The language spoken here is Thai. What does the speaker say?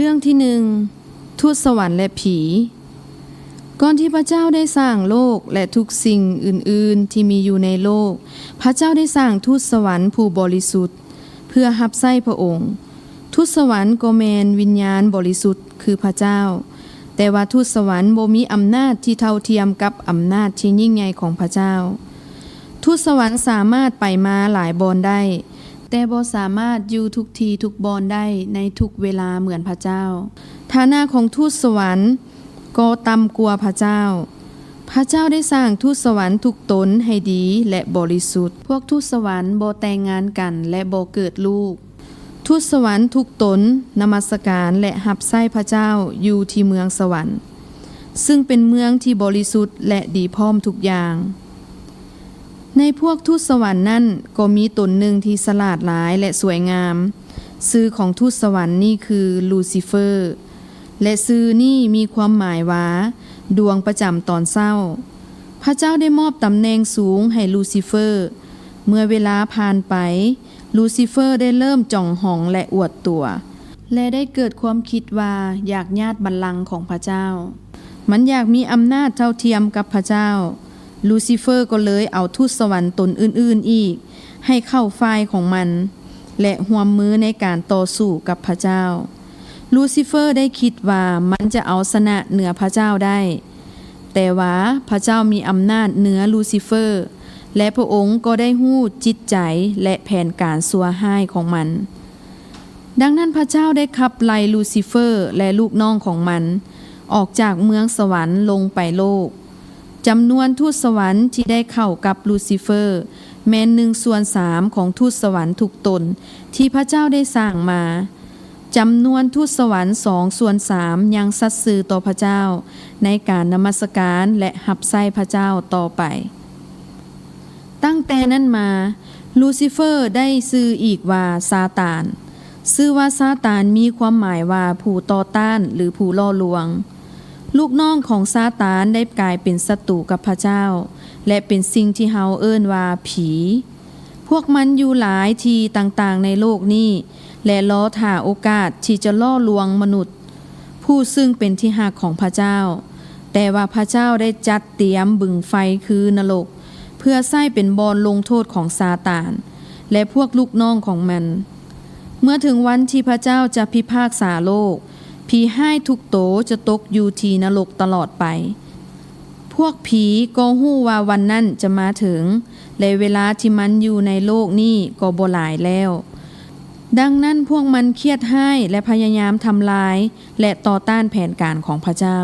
เรื่องที่หนึ่งทูตสวรรค์และผี ก่อนที่พระเจ้าได้สร้างโลกและทุกสิ่งอื่น ๆ ที่มีอยู่ในโลก พระเจ้าได้สร้างทูตสวรรค์ผู้บริสุทธิ์ เพื่อรับใช้พระองค์ ทูตสวรรค์โก็แมนวิญญาณบริสุทธิ์คือพระเจ้า แต่ว่าทูตสวรรค์บ่มีอำนาจที่เท่าเทียมกับอำนาจที่ยิ่งใหญ่ของพระเจ้า ทูตสวรรค์สามารถไปมาหลายบอนได้ แต่บ่สามารถอยู่ทุกทีทุกบอนได้ในทุกเวลาเหมือนพระเจ้า ฐานะของทูตสวรรค์ก็ต่ำกว่าพระเจ้า พระเจ้าได้สร้างทูตสวรรค์ทุกตนให้ดีและบริสุทธิ์ พวกทูตสวรรค์บ่แต่งงานกันและบ่เกิดลูก ทูตสวรรค์ทุกตนนมัสการและหับไส้พระเจ้าอยู่ที่เมืองสวรรค์ ซึ่งเป็นเมืองที่บริสุทธิ์และดีพร้อมทุกอย่าง ในพวกทูตสวรรค์นั่นก็มีตนหนึ่งที่สลาดหลายและสวยงามชื่อของทูตสวรรค์นี่คือลูซิเฟอร์ และชื่อนี่มีความหมายว่า ดวงประจำตอนเศร้า พระเจ้าได้มอบตำแหน่งสูงให้ลูซิเฟอร์ เมื่อเวลาผ่านไป ลูซิเฟอร์ได้เริ่มจ่องหองและอวดตัว และได้เกิดความคิดว่าอยากญาติบัลลังก์ของพระเจ้า มันอยากมีอำนาจเท่าเทียมกับพระเจ้า ลูซิเฟอร์ก็เลยเอาทูตสวรรค์ตนอื่นๆอีก ให้เข้าฝ่ายของมัน และห่วมมือในการต่อสู้กับพระเจ้า ลูซิเฟอร์ได้คิดว่ามันจะเอาชนะเหนือพระเจ้าได้ แต่ว่าพระเจ้ามีอำนาจเหนือลูซิเฟอร์ และพระองค์ก็ได้หู้จิตใจและแผนการสัวห้ายของมัน ดังนั้นพระเจ้าได้ขับไล่ลูซิเฟอร์และลูกน้องของมัน ออกจากเมืองสวรรค์ลงไปโลก จำนวนทูตสวรรค์ที่ได้เข้ากับลูซิเฟอร์ แม้นหนึ่งส่วนสามของทูตสวรรค์ทุกตน ที่พระเจ้าได้สร้างมาจำนวนทูตสวรรค์สองส่วนสามยังสัตย์ซื่อต่อพระเจ้า ในการนมัสการและหับไส้พระเจ้าต่อไป ตั้งแต่นั้นมา ลูซิเฟอร์ได้ซื้ออีกว่าซาตานชื่อว่าซาตานมีความหมายว่าผู้ต่อต้านหรือผู้ล่อลวง ลูกน้องของซาตานได้กลายเป็นศัตรูกับพระเจ้า และเป็นสิ่งที่เฮาเอิ้นว่าผี พวกมันอยู่หลายทีต่างๆในโลกนี้ และล้อถ่าโอกาสที่จะล่อลวงมนุษย์ ผู้ซึ่งเป็นที่หักของพระเจ้า แต่ว่าพระเจ้าได้จัดเตรียมบึงไฟคือนรก เพื่อใส้เป็นบอลลงโทษของซาตาน และพวกลูกน้องของมัน เมื่อถึงวันที่พระเจ้าจะพิพากษาโลก ผีให้ทุกโตจะตกอยู่ที่นรกตลอดไป พวกผีก็หู้ว่าวันนั้นจะมาถึง และเวลาที่มันอยู่ในโลกนี้ก็บ่หลายแล้ว ดังนั้นพวกมันเครียดให้และพยายามทำลาย และต่อต้านแผนการของพระเจ้า